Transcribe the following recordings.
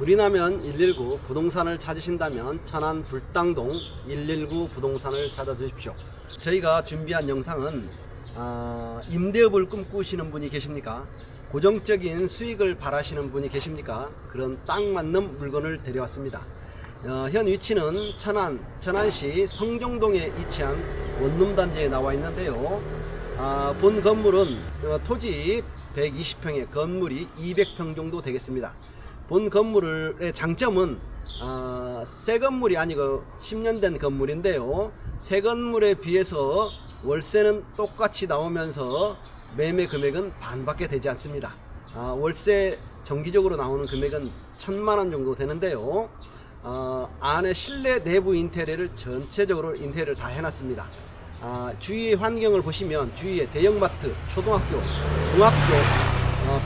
불이 나면 119 부동산을 찾으신다면 천안 불당동 119 부동산을 찾아주십시오. 저희가 준비한 영상은 아, 임대업을 꿈꾸시는 분이 계십니까? 고정적인 수익을 바라시는 분이 계십니까? 그런 딱 맞는 물건을 데려왔습니다. 어, 현 위치는 천안, 천안시 성정동에 위치한 원룸 단지에 나와 있는데요. 아, 본 건물은 어, 토지 120평에 건물이 200평 정도 되겠습니다. 본 건물의 장점은 아, 새 건물이 아니고 10년 된 건물인데요. 새 건물에 비해서 월세는 똑같이 나오면서 매매 금액은 반밖에 되지 않습니다. 아, 월세 정기적으로 나오는 금액은 천만 원 정도 되는데요. 어, 안에 실내 내부 인테리어를 전체적으로 인테리어를 다 해놨습니다. 아, 주위 환경을 보시면 주위에 대형마트, 초등학교, 중학교, 어,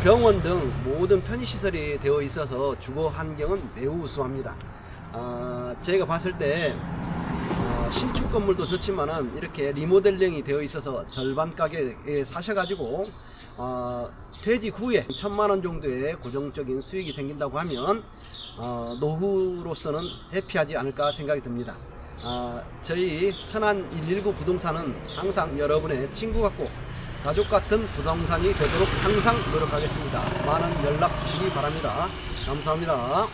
병원 등 모든 편의시설이 되어 있어서 주거 환경은 매우 우수합니다. 아, 제가 봤을 때 어, 신축 건물도 좋지만은 이렇게 리모델링이 되어 있어서 절반 가격에 사셔가지고 어, 퇴직 후에 천만 원 정도의 고정적인 수익이 생긴다고 하면 어, 노후로서는 해피하지 않을까 생각이 듭니다. 아, 저희 천안 119 부동산은 항상 여러분의 친구 같고 가족 같은 부동산이 되도록 항상 노력하겠습니다. 많은 연락 주시기 바랍니다. 감사합니다.